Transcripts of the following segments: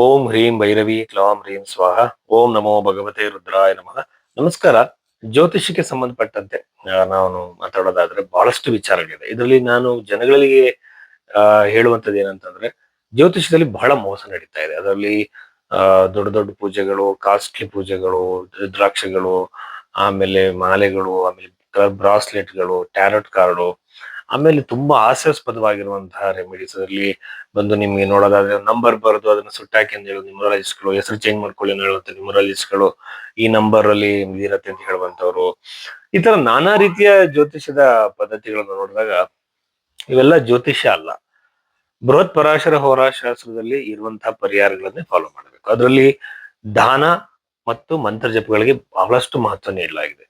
ಓಂ ಹ್ರೀಂ ಭೈರವಿ ಕ್ಲಾಂ ಹ್ರೀಂ ಸ್ವಾಹ. ಓಂ ನಮೋ ಭಗವತೆ ರುದ್ರಾಯ ನಮಃ. ನಮಸ್ಕಾರ. ಜ್ಯೋತಿಷಕ್ಕೆ ಸಂಬಂಧಪಟ್ಟಂತೆ ನಾನು ಮಾತಾಡೋದಾದ್ರೆ ಬಹಳಷ್ಟು ವಿಚಾರಗಳಿದೆ. ಇದರಲ್ಲಿ ನಾನು ಜನಗಳಿಗೆ, ಆ ಹೇಳುವಂತದ್ದು ಏನಂತಂದ್ರೆ ಜ್ಯೋತಿಷದಲ್ಲಿ ಬಹಳ ಮೋಸ ನಡೀತಾ ಇದೆ. ಅದರಲ್ಲಿ ದೊಡ್ಡ ದೊಡ್ಡ ಪೂಜೆಗಳು, ಕಾಸ್ಟ್ಲಿ ಪೂಜೆಗಳು, ರುದ್ರಾಕ್ಷಗಳು, ಆಮೇಲೆ ಮಾಲೆಗಳು, ಆಮೇಲೆ ಬ್ರಾಸ್ಲೆಟ್ಗಳು, ಟ್ಯಾರಟ್ ಕಾರ್ಡು ಆಮೇಲೆ ತುಂಬಾ ಹಾಸ್ಯಾಸ್ಪದವಾಗಿರುವಂತಹ ರೆಮಿಡೀಸ್ ಅದರಲ್ಲಿ ಬಂದು ನಿಮ್ಗೆ ನೋಡೋದಾದ್ರೆ ನಂಬರ್ ಬರೆದು ಅದನ್ನ ಸುಟ್ಟಾಕಿ ಅಂತ ಹೇಳೋದು ನ್ಯೂಮರಾಲಜಿಸ್ಟ್ಗಳು ಹೆಸರು ಚೇಂಜ್ ಮಾಡ್ಕೊಳ್ಳಿ ಹೇಳುವಂತ ನ್ಯೂಮರಾಲಜಿಸ್ಟ್ಗಳು ಈ ನಂಬರ್ ಅಲ್ಲಿ ಇರತ್ತೆ ಅಂತ ಹೇಳುವಂತವ್ರು. ಈ ತರ ನಾನಾ ರೀತಿಯ ಜ್ಯೋತಿಷ್ಯದ ಪದ್ಧತಿಗಳನ್ನು ನೋಡಿದಾಗ ಇವೆಲ್ಲ ಜ್ಯೋತಿಷ್ಯ ಅಲ್ಲ. ಬೃಹತ್ ಪರಾಶರ ಹೋರಾಶಾಸ್ತ್ರದಲ್ಲಿ ಇರುವಂತಹ ಪರಿಹಾರಗಳನ್ನೇ ಫಾಲೋ ಮಾಡಬೇಕು. ಅದರಲ್ಲಿ ದಾನ ಮತ್ತು ಮಂತ್ರ ಜಪಗಳಿಗೆ ಬಹಳಷ್ಟು ಮಹತ್ವ ನೀಡಲಾಗಿದೆ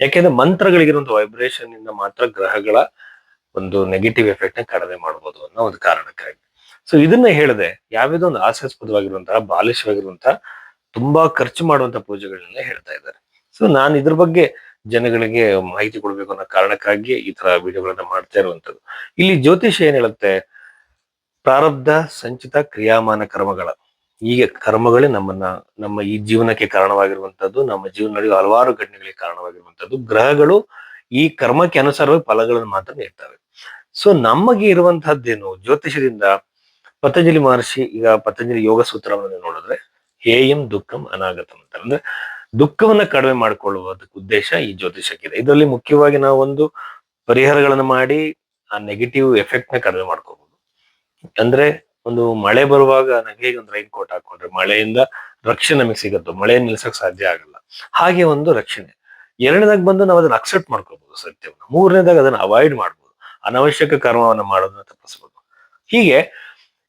ಯಾಕೆಂದ್ರೆ ಮಂತ್ರಗಳಿಗಿರುವಂತಹ ವೈಬ್ರೇಷನ್ ಇಂದ ಮಾತ್ರ ಗ್ರಹಗಳ ಒಂದು ನೆಗೆಟಿವ್ ಎಫೆಕ್ಟ್ನ ಕಡಿಮೆ ಮಾಡಬಹುದು ಅನ್ನೋ ಒಂದು ಕಾರಣಕ್ಕಾಗಿ. ಸೊ ಇದನ್ನ ಹೇಳದೆ ಯಾವ್ಯಾವ್ದೋ ಒಂದು ಹಾಸ್ಯಾಸ್ಪದವಾಗಿರುವಂತಹ ಬಾಲಿಶವಾಗಿರುವಂತಹ ತುಂಬಾ ಖರ್ಚು ಮಾಡುವಂತಹ ಪೂಜೆಗಳನ್ನ ಹೇಳ್ತಾ ಇದ್ದಾರೆ. ಸೊ ನಾನು ಇದ್ರ ಬಗ್ಗೆ ಜನಗಳಿಗೆ ಮಾಹಿತಿ ಕೊಡ್ಬೇಕು ಅನ್ನೋ ಕಾರಣಕ್ಕಾಗಿ ಈ ತರ ವಿಡಿಯೋಗಳನ್ನ ಮಾಡ್ತಾ ಇರುವಂತದ್ದು ಇಲ್ಲಿ ಜ್ಯೋತಿಷ ಏನ್ ಹೇಳುತ್ತೆ? ಪ್ರಾರಬ್ಧ, ಸಂಚಿತ, ಕ್ರಿಯಾಮಾನ ಕರ್ಮಗಳ. ಈಗ ಕರ್ಮಗಳೇ ನಮ್ಮನ್ನ, ನಮ್ಮ ಈ ಜೀವನಕ್ಕೆ ಕಾರಣವಾಗಿರುವಂತದ್ದು ನಮ್ಮ ಜೀವನ ನಡೆಯುವ ಹಲವಾರು ಘಟನೆಗಳಿಗೆ ಕಾರಣವಾಗಿರುವಂತದ್ದು ಗ್ರಹಗಳು ಈ ಕರ್ಮಕ್ಕೆ ಅನುಸಾರವಾಗಿ ಫಲಗಳನ್ನು ಮಾತ್ರ ನೀಡ್ತವೆ. ಸೊ ನಮಗೆ ಇರುವಂತಹದ್ದೇನು? ಜ್ಯೋತಿಷದಿಂದ ಪತಂಜಲಿ ಮಹರ್ಷಿ ಈಗ ಪತಂಜಲಿ ಯೋಗ ಸೂತ್ರವನ್ನು ನೋಡಿದ್ರೆ, ಹೇಯಂ ದುಃಖಂ ಅನಾಗತಂ ಅಂತ. ಅಂದ್ರೆ ದುಃಖವನ್ನ ಕಡಿಮೆ ಮಾಡಿಕೊಳ್ಳುವುದಕ್ಕೆ ಉದ್ದೇಶ ಈ ಜ್ಯೋತಿಷಕ್ಕಿದೆ ಇದರಲ್ಲಿ ಮುಖ್ಯವಾಗಿ ನಾವು ಒಂದು ಪರಿಹಾರಗಳನ್ನು ಮಾಡಿ, ಆ ನೆಗೆಟಿವ್ ಎಫೆಕ್ಟ್ನ ಕಡಿಮೆ ಮಾಡ್ಕೋಬಹುದು ಅಂದ್ರೆ ಒಂದು ಮಳೆ ಬರುವಾಗ ಹೇಗೆ ಒಂದು ರೈನ್ ಕೋಟ್ ಹಾಕೊಂಡ್ರೆ ಮಳೆಯಿಂದ ರಕ್ಷಣೆ ನಮಗೆ ಸಿಗುತ್ತೋ ಮಳೆ ನಿಲ್ಸಕ್ ಸಾಧ್ಯ ಆಗಲ್ಲ. ಹಾಗೆ ಒಂದು ರಕ್ಷಣೆ. ಎರಡನೇದಾಗ ಬಂದು ನಾವು ಅದನ್ನ ಅಕ್ಸೆಪ್ಟ್ ಮಾಡ್ಕೋಬಹುದು ಸತ್ಯವನ್ನು. ಮೂರನೇದಾಗ ಅದನ್ನ ಅವಾಯ್ಡ್ ಮಾಡ್ಬೋದು. ಅನವಶ್ಯಕ ಕರ್ಮವನ್ನು ಮಾಡೋದನ್ನ ತಪ್ಪಿಸ್ಬೋದು. ಹೀಗೆ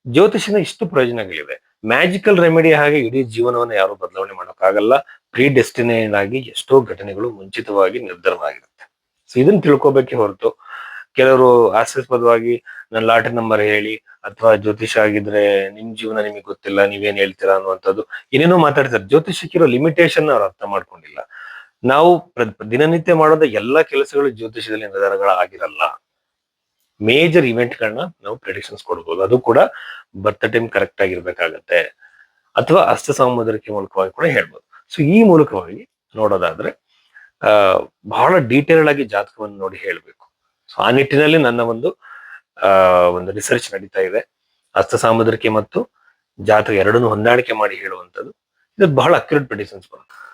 ಜ್ಯೋತಿಷನ ಇಷ್ಟು ಪ್ರಯೋಜನಗಳಿವೆ. ಮ್ಯಾಜಿಕಲ್ ರೆಮಿಡಿ ಹಾಗೆ ಇಡೀ ಜೀವನವನ್ನು ಯಾರು ಬದಲಾವಣೆ ಮಾಡೋಕ್ಕಾಗಲ್ಲ. ಪ್ರೀ ಡೆಸ್ಟಿನೇಡ್ ಆಗಿ ಎಷ್ಟೋ ಘಟನೆಗಳು ಮುಂಚಿತವಾಗಿ ನಿರ್ಧಾರವಾಗಿರುತ್ತೆ ಸೊ ಇದನ್ನ ತಿಳ್ಕೊಬೇಕೆ ಹೊರತು ಕೆಲವರು ಹಾಸ್ಯಾಸ್ಪದವಾಗಿ ನನ್ನ ಲಾಟರಿ ನಂಬರ್ ಹೇಳಿ ಅಥವಾ ಜ್ಯೋತಿಷ ಆಗಿದ್ರೆ ನಿಮ್ ಜೀವನ ನಿಮಗೆ ಗೊತ್ತಿಲ್ಲ, ನೀವೇನ್ ಹೇಳ್ತೀರಾ ಅನ್ನುವಂಥದ್ದು ಏನೇನೋ ಮಾತಾಡ್ತಾರೆ. ಜ್ಯೋತಿಷಕ್ಕಿರೋ ಲಿಮಿಟೇಷನ್ ಅವ್ರು ಅರ್ಥ ಮಾಡ್ಕೊಂಡಿಲ್ಲ. ನಾವು ದಿನನಿತ್ಯ ಮಾಡೋದ ಎಲ್ಲಾ ಕೆಲಸಗಳು ಜ್ಯೋತಿಷ್ಯದಲ್ಲಿ ನಿರ್ಧಾರಗಳ ಆಗಿರಲ್ಲ ಮೇಜರ್ ಇವೆಂಟ್ಗಳನ್ನ ನಾವು ಪ್ರೆಡಿಕ್ಷನ್ಸ್ ಕೊಡ್ಬೋದು. ಅದು ಕೂಡ ಬರ್ತ್ ಟೈಮ್ ಕರೆಕ್ಟ್ ಆಗಿರ್ಬೇಕಾಗತ್ತೆ. ಅಥವಾ ಹಸ್ತ ಸಾಮುದ್ರಿಕೆ ಮೂಲಕವಾಗಿ ಕೂಡ ಹೇಳ್ಬೋದು. ಸೊ ಈ ಮೂಲಕವಾಗಿ ನೋಡೋದಾದ್ರೆ, ಆ, ಬಹಳ ಡೀಟೇಲ್ ಆಗಿ ಜಾತಕವನ್ನು ನೋಡಿ ಹೇಳ್ಬೇಕು. ಸೊ ಆ ನಿಟ್ಟಿನಲ್ಲಿ ನನ್ನ ಒಂದು, ಆ, ಒಂದು ರಿಸರ್ಚ್ ನಡೀತಾ ಇದೆ. ಅಸ್ತ ಸಾಮುದ್ರಿಕೆ ಮತ್ತು ಜಾತಕ ಎರಡನ್ನು ಹೊಂದಾಣಿಕೆ ಮಾಡಿ ಹೇಳುವಂಥದ್ದು. ಇದು ಬಹಳ ಅಕ್ಯುರೇಟ್ ಪ್ರೆಡಿಕ್ಷನ್ಸ್ ಬರುತ್ತೆ.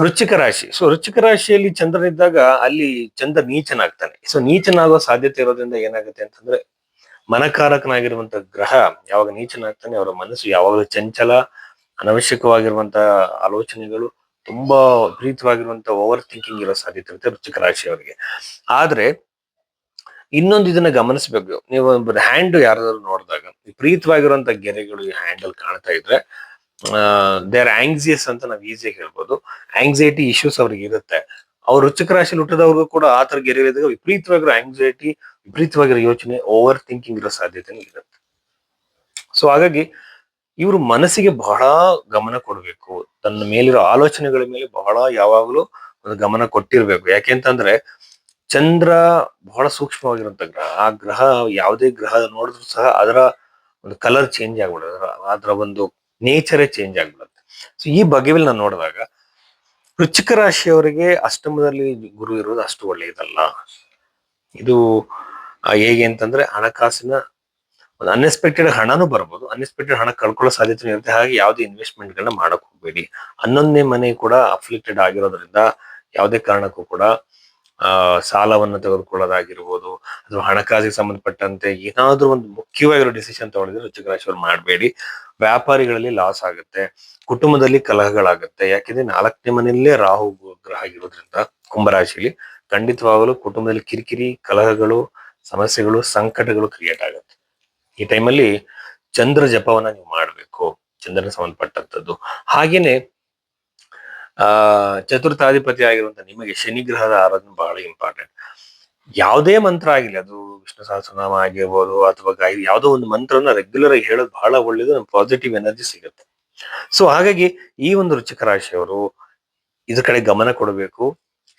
ವೃಶ್ಚಿಕ ರಾಶಿ. ಸೊ ವೃಶ್ಚಿಕ ರಾಶಿಯಲ್ಲಿ ಚಂದ್ರನಿದ್ದಾಗ ಅಲ್ಲಿ ಚಂದ್ರ ನೀಚನಾಗ್ತಾನೆ. ಸೊ ನೀಚನಾಗುವ ಸಾಧ್ಯತೆ ಇರೋದ್ರಿಂದ ಏನಾಗುತ್ತೆ ಅಂತಂದ್ರೆ, ಮನಕಾರಕನಾಗಿರುವಂತ ಗ್ರಹ ಯಾವಾಗ ನೀಚನಾಗ್ತಾನೆ, ಅವರ ಮನಸ್ಸು ಯಾವಾಗಲೂ ಚಂಚಲ, ಅನವಶ್ಯಕವಾಗಿರುವಂತ ಆಲೋಚನೆಗಳು ತುಂಬಾ ವಿಪರೀತವಾಗಿರುವಂತ ಓವರ್ ಥಿಂಕಿಂಗ್ ಇರೋ ಸಾಧ್ಯತೆ ಇರುತ್ತೆ ವೃಶ್ಚಿಕ ರಾಶಿಯವರಿಗೆ. ಆದ್ರೆ, ಇನ್ನೊಂದು ಇದನ್ನ ಗಮನಿಸಬೇಕು. ನೀವು ಹ್ಯಾಂಡ್ ಯಾರಾದ್ರೂ ನೋಡಿದಾಗ, ವಿಪರೀತವಾಗಿರುವಂತ ಗೆರೆಗಳು ಈ ಹ್ಯಾಂಡಲ್ ಕಾಣ್ತಾ ಇದ್ರೆ ದೇ ಆರ್ ಆಂಗ್ಸಿಯಸ್ ಅಂತ ನಾವು ಈಸಿಯಾಗಿ ಹೇಳ್ಬೋದು. ಆಂಗ್ಸೈಟಿ ಇಶ್ಯೂಸ್ ಅವ್ರಿಗೆ ಇರುತ್ತೆ. ಅವ್ರ ವೃಶ್ಚಿಕ ರಾಶಿ ಹುಟ್ಟಿದವ್ರಿಗೂ ಕೂಡ ಆ ತರ ಗೆರೆ ವಿಪರೀತವಾಗಿರೋ ಆಂಗ್ಸೈಟಿ ವಿಪರೀತವಾಗಿರೋ ಯೋಚನೆ ಓವರ್ ಥಿಂಕಿಂಗ್ ಇರೋ ಸಾಧ್ಯತೆ ಇರುತ್ತೆ. ಸೊ ಹಾಗಾಗಿ ಇವರು ಮನಸ್ಸಿಗೆ ಬಹಳ ಗಮನ ಕೊಡಬೇಕು. ತನ್ನ ಮೇಲಿರೋ ಆಲೋಚನೆಗಳ ಮೇಲೆ ಬಹಳ ಯಾವಾಗಲೂ ಒಂದು ಗಮನ ಕೊಟ್ಟಿರ್ಬೇಕು. ಯಾಕೆಂತಂದ್ರೆ ಚಂದ್ರ ಬಹಳ ಸೂಕ್ಷ್ಮವಾಗಿರುವಂತ ಗ್ರಹ. ಆ ಗ್ರಹ ಯಾವುದೇ ಗ್ರಹ ನೋಡಿದ್ರು ಸಹ ಅದರ ಒಂದು ಕಲರ್ ಚೇಂಜ್ ಆಗ್ಬಿಡುತ್ತೆ. ಅದರ ಅದರ ಒಂದು ನೇಚರೇ ಚೇಂಜ್ ಆಗ್ಬಿಡುತ್ತೆ. ಸೊ ಈ ಬಗೆಯಲ್ಲಿ ನಾನು ನೋಡಿದಾಗ ವೃಶ್ಚಿಕ ರಾಶಿಯವರಿಗೆ ಅಷ್ಟಮದಲ್ಲಿ ಗುರು ಇರೋದು ಅಷ್ಟು ಒಳ್ಳೆಯದಲ್ಲ. ಇದು ಹೇಗೆ ಅಂತಂದ್ರೆ ಹಣಕಾಸಿನ ಒಂದು ಅನ್ಎಕ್ಸ್ಪೆಕ್ಟೆಡ್ ಹಣನೂ ಬರ್ಬೋದು ಅನ್ಎಕ್ಸ್ಪೆಕ್ಟೆಡ್ ಹಣ ಕಳ್ಕೊಳ್ಳೋ ಸಾಧ್ಯತೆ ಇರುತ್ತೆ. ಹಾಗೆ ಯಾವುದೇ ಇನ್ವೆಸ್ಟ್ಮೆಂಟ್ ಗಳನ್ನ ಮಾಡಕ್ ಹೋಗ್ಬೇಡಿ. ಹನ್ನೊಂದನೇ ಮನೆ ಕೂಡ ಅಫ್ಲಿಕ್ಟೆಡ್ ಆಗಿರೋದ್ರಿಂದ ಯಾವುದೇ ಕಾರಣಕ್ಕೂ ಕೂಡ, ಆ, ಸಾಲವನ್ನು ತೆಗೆದುಕೊಳ್ಳೋದಾಗಿರ್ಬೋದು, ಅಥವಾ ಹಣಕಾಸಿಗೆ ಸಂಬಂಧಪಟ್ಟಂತೆ ಏನಾದ್ರೂ ಒಂದು ಮುಖ್ಯವಾಗಿರೋ ಡಿಸಿಷನ್ ತಗೊಂಡಿದ್ರೆ ವೃಶ್ಚಿಕ ರಾಶಿಯವ್ರು ಮಾಡಬೇಡಿ. ವ್ಯಾಪಾರಿಗಳಲ್ಲಿ ಲಾಸ್ ಆಗುತ್ತೆ, ಕುಟುಂಬದಲ್ಲಿ ಕಲಹಗಳಾಗುತ್ತೆ. ಯಾಕೆಂದ್ರೆ ನಾಲ್ಕನೇ ಮನೆಯಲ್ಲೇ ರಾಹು ಗ್ರಹ ಇರೋದ್ರಿಂದ ಕುಂಭರಾಶಿಲಿ ಖಂಡಿತವಾಗಲೂ ಕುಟುಂಬದಲ್ಲಿ ಕಿರಿಕಿರಿ, ಕಲಹಗಳು, ಸಮಸ್ಯೆಗಳು, ಸಂಕಟಗಳು ಕ್ರಿಯೇಟ್ ಆಗುತ್ತೆ. ಈ ಟೈಮಲ್ಲಿ ಚಂದ್ರ ಜಪವನ್ನ ನೀವು ಮಾಡಬೇಕು, ಚಂದ್ರನ ಸಂಬಂಧಪಟ್ಟಂಥದ್ದು. ಹಾಗೇನೆ, ಆ, ಚತುರ್ಥಾಧಿಪತಿ ಆಗಿರುವಂತ ನಿಮಗೆ ಶನಿ ಗ್ರಹದ ಆರಾಧನೆ ಬಹಳ ಇಂಪಾರ್ಟೆಂಟ್ ಯಾವುದೇ ಮಂತ್ರ ಆಗಿಲ್ಲ ಅದು ವಿಷ್ಣು ಸಹಸ್ರನಾಮ ಆಗಿರ್ಬೋದು ಅಥವಾ ಗಾಯ ಯಾವುದೋ ಒಂದು ಮಂತ್ರವನ್ನು ರೆಗ್ಯುಲರ್ ಆಗಿ ಹೇಳೋದು ಬಹಳ ಒಳ್ಳೇದು, ನಮ್ಗೆ ಪಾಸಿಟಿವ್ ಎನರ್ಜಿ ಸಿಗುತ್ತೆ. ಸೊ ಹಾಗಾಗಿ ಈ ಒಂದು ರುಚಿಕ ರಾಶಿಯವರು ಇದ್ರ ಕಡೆ ಗಮನ ಕೊಡಬೇಕು,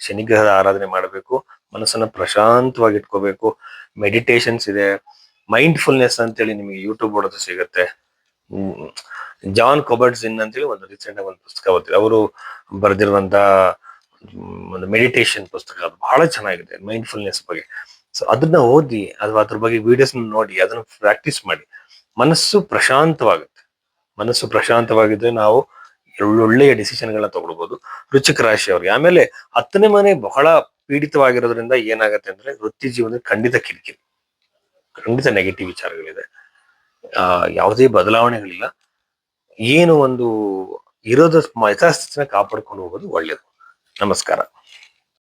ಶನಿಗ್ರಹದ ಆರಾಧನೆ ಮಾಡಬೇಕು, ಮನಸ್ಸನ್ನ ಪ್ರಶಾಂತವಾಗಿ ಇಟ್ಕೋಬೇಕು ಮೆಡಿಟೇಷನ್ಸ್ ಇದೆ ಮೈಂಡ್ಫುಲ್ನೆಸ್ ಅಂತೇಳಿ ನಿಮಗೆ ಯೂಟ್ಯೂಬ್ ಹೊಡೆದು ಸಿಗುತ್ತೆ. ಜಾನ್ ಜಾನ್ ಇನ್ ಅಂತೇಳಿ ಒಂದು ರೀಸೆಂಟ್ ಆಗಿ ಒಂದು ಪುಸ್ತಕ ಓದ್ತಿದೆ ಅವರು ಬರೆದಿರುವಂತ ಒಂದು ಮೆಡಿಟೇಷನ್ ಪುಸ್ತಕ ಅದು ಬಹಳ ಚೆನ್ನಾಗಿದೆ ಮೈಂಡ್ಫುಲ್ನೆಸ್ ಬಗ್ಗೆ. ಸೊ ಅದನ್ನ ಓದಿ ಅಥವಾ ಅದ್ರ ಬಗ್ಗೆ ವಿಡಿಯೋಸ್ ನೋಡಿ, ಅದನ್ನ ಪ್ರಾಕ್ಟೀಸ್ ಮಾಡಿ. ಮನಸ್ಸು ಪ್ರಶಾಂತವಾಗುತ್ತೆ. ಮನಸ್ಸು ಪ್ರಶಾಂತವಾಗಿದ್ರೆ ನಾವು ಒಳ್ಳೊಳ್ಳೆಯ ಡಿಸಿಷನ್ಗಳನ್ನ ತಗೊಳ್ಬಹುದು ರುಚಿಕ ರಾಶಿ ಅವ್ರಿಗೆ. ಆಮೇಲೆ ಹತ್ತನೇ ಮನೆ ಬಹಳ ಪೀಡಿತವಾಗಿರೋದ್ರಿಂದ ಏನಾಗುತ್ತೆ ಅಂದ್ರೆ ವೃತ್ತಿ ಜೀವನದಲ್ಲಿ ಖಂಡಿತ ಕಿರಿಕಿರಿ. ಖಂಡಿತ ನೆಗೆಟಿವ್ ವಿಚಾರಗಳಿದೆ. ಆ, ಯಾವುದೇ ಬದಲಾವಣೆಗಳಿಲ್ಲ. ಏನು ಒಂದು ಇರೋದ ಯಥಾಸ್ಥಿತಿನ ಕಾಪಾಡ್ಕೊಂಡು ಹೋಗೋದು ಒಳ್ಳೇದು. ನಮಸ್ಕಾರ.